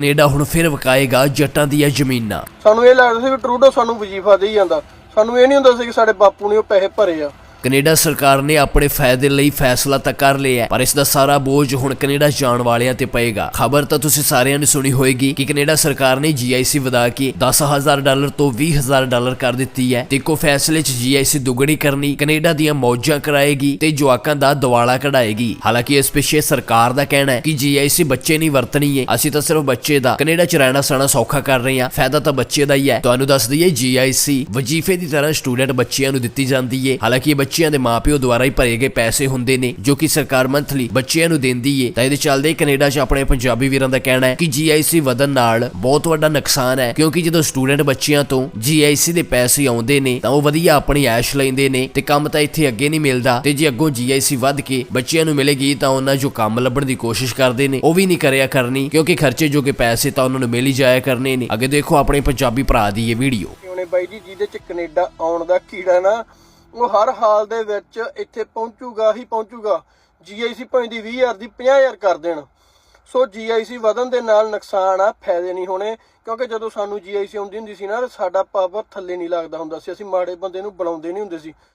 Canada ਹੁਣ ਫਿਰ ਵਕਾਏਗਾ ਜੱਟਾਂ ਦੀਆਂ ਜ਼ਮੀਨਾਂ। ਸਾਨੂੰ ਇਹ ਲੱਗਦਾ ਸੀ ਵੀ ਟਰੂਡੋ ਸਾਨੂੰ ਵਜ਼ੀਫਾ ਦੇਈ ਜਾਂਦਾ। ਸਾਨੂੰ ਇਹ ਨਹੀਂ ਹੁੰਦਾ ਸੀ ਕਿ ਸਾਡੇ ਬਾਪੂ ਨੇ ਉਹ ਪੈਸੇ ਭਰੇ ਆ। ਕੈਨੇਡਾ ਸਰਕਾਰ ਨੇ ਆਪਣੇ ਫਾਇਦੇ ਲਈ ਫੈਸਲਾ ਤਾਂ ਕਰ ਲਿਆ ਪਰ ਇਸ ਦਾ ਸਾਰਾ ਬੋਝ ਹੁਣ ਕੈਨੇਡਾ ਜਾਣ ਵਾਲਿਆਂ ਤੇ ਪਏਗਾ। ਖਬਰ ਤਾਂ ਤੁਸੀਂ ਸਾਰਿਆਂ ਨੇ ਸੁਣੀ ਹੋਏਗੀ ਕਿ ਕੈਨੇਡਾ ਸਰਕਾਰ ਨੇ GIC ਵਧਾ ਕੇ 10000 ਡਾਲਰ ਤੋਂ 20000 ਡਾਲਰ ਕਰ ਦਿੱਤੀ ਹੈ ਤੇ ਇੱਕੋ ਫੈਸਲੇ 'ਚ GIC ਦੁੱਗਣੀ ਕਰਨੀ ਕੈਨੇਡਾ ਦੀਆਂ ਮੌਜਾਂ ਕਰਾਏਗੀ ਤੇ ਜਵਾਕਾਂ ਦਾ ਦਿਵਾਲਾ ਕਢਾਏਗੀ। ਹਾਲਾਂਕਿ ਇਸ ਪਿੱਛੇ ਸਰਕਾਰ ਦਾ ਕਹਿਣਾ ਹੈ ਕਿ GIC ਬੱਚੇ ਨਹੀਂ ਵਰਤਣੀ ਹੈ, ਅਸੀਂ ਤਾਂ ਸਿਰਫ ਬੱਚੇ ਦਾ ਕੈਨੇਡਾ 'ਚ ਰਹਿਣਾ ਸਹਿਣਾ ਸੌਖਾ ਕਰ ਰਹੇ ਹਾਂ। ਫਾਇਦਾ ਤਾਂ ਬੱਚੇ ਦਾ ਹੀ ਹੈ। ਤੁਹਾਨੂੰ ਦੱਸ ਦਈਏ GIC ਵਜੀਫੇ ਦੀ ਤਰ੍ਹਾਂ ਸਟੂਡੈਂਟ ਬੱਚਿਆਂ ਨੂੰ ਦਿੱਤੀ ਜਾਂਦੀ ਹੈ। ਹਾਲਾਂਕਿ ਬੱਚਿਆਂ ਦੇ ਮਾਪਿਓ ਦੁਆਰਾ ਹੀ ਭਰੇ ਗਏ ਪੈਸੇ ਹੁੰਦੇ ਨੇ, ਜੋ ਕਿ ਸਰਕਾਰ ਮੰਥਲੀ ਬੱਚਿਆਂ ਨੂੰ ਦਿੰਦੀ ਹੈ ਤਾਂ ਇਹਦੇ ਚੱਲਦੇ ਕੈਨੇਡਾ 'ਚ ਆਪਣੇ ਪੰਜਾਬੀ ਵੀਰਾਂ ਦਾ ਕਹਿਣਾ ਹੈ ਕਿ GIC ਵਧਣ ਨਾਲ ਬਹੁਤ ਵੱਡਾ ਨੁਕਸਾਨ ਹੈ, ਕਿਉਂਕਿ ਜਦੋਂ ਸਟੂਡੈਂਟ ਬੱਚਿਆਂ ਤੋਂ GIC ਦੇ ਪੈਸੇ ਆਉਂਦੇ ਨੇ, ਤਾਂ ਉਹ ਵਧੀਆ ਆਪਣੀ ਐਸ਼ ਲੈਂਦੇ ਨੇ ਤੇ ਕੰਮ ਤਾਂ ਇੱਥੇ ਅੱਗੇ ਨਹੀਂ ਮਿਲਦਾ। ਤੇ ਜੇ ਅੱਗੋਂ GIC ਵੱਧ ਕੇ ਬੱਚਿਆਂ ਨੂੰ ਮਿਲੇਗੀ, ਤਾਂ ਉਹਨਾਂ ਜੋ ਕੰਮ ਲੱਭਣ ਦੀ ਕੋਸ਼ਿਸ਼ ਕਰਦੇ ਨੇ, ਉਹ ਵੀ ਨਹੀਂ ਕਰਿਆ ਕਰਨੀ, ਕਿਉਂਕਿ ਖਰਚੇ ਜੋਗੇ ਪੈਸੇ ਤਾਂ ਉਹਨਾਂ ਨੂੰ ਮਿਲ ਹੀ ਜਾਇਆ ਕਰਨੇ ਨੇ। ਅੱਗੇ ਦੇਖੋ ਆਪਣੇ ਪੰਜਾਬੀ ਭਰਾ ਦੀ ਇਹ ਵੀਡੀਓ। ਬਾਈ ਜੀ ਜਿਹਦੇ ਚ ਕੈਨੇਡਾ ਆਉਣ ਦਾ ਕੀੜਾ ਨਾ ਉਹ ਹਰ ਹਾਲ ਦੇ ਵਿੱਚ ਇੱਥੇ ਪਹੁੰਚੂਗਾ ਹੀ ਪਹੁੰਚੂਗਾ। ਜੀਆਈਸੀ ਭਾਵੇਂ ਦੀ 20000 ਦੀ 50000 ਕਰ ਦੇਣ। ਸੋ ਜੀਆਈਸੀ ਵਧਣ ਦੇ ਨਾਲ ਨੁਕਸਾਨ ਆ, ਫਾਇਦੇ ਨਹੀਂ ਹੋਣੇ, ਕਿਉਂਕਿ ਜਦੋਂ ਸਾਨੂੰ ਜੀਆਈਸੀ ਆਉਂਦੀ ਹੁੰਦੀ ਸੀ ਨਾ, ਸਾਡਾ ਪਾਵਰ ਥੱਲੇ ਨਹੀਂ ਲੱਗਦਾ ਹੁੰਦਾ ਸੀ। ਅਸੀਂ ਮਾੜੇ ਬੰਦੇ ਨੂੰ ਬੁਲਾਉਂਦੇ ਨਹੀਂ ਹੁੰਦੇ ਸੀ।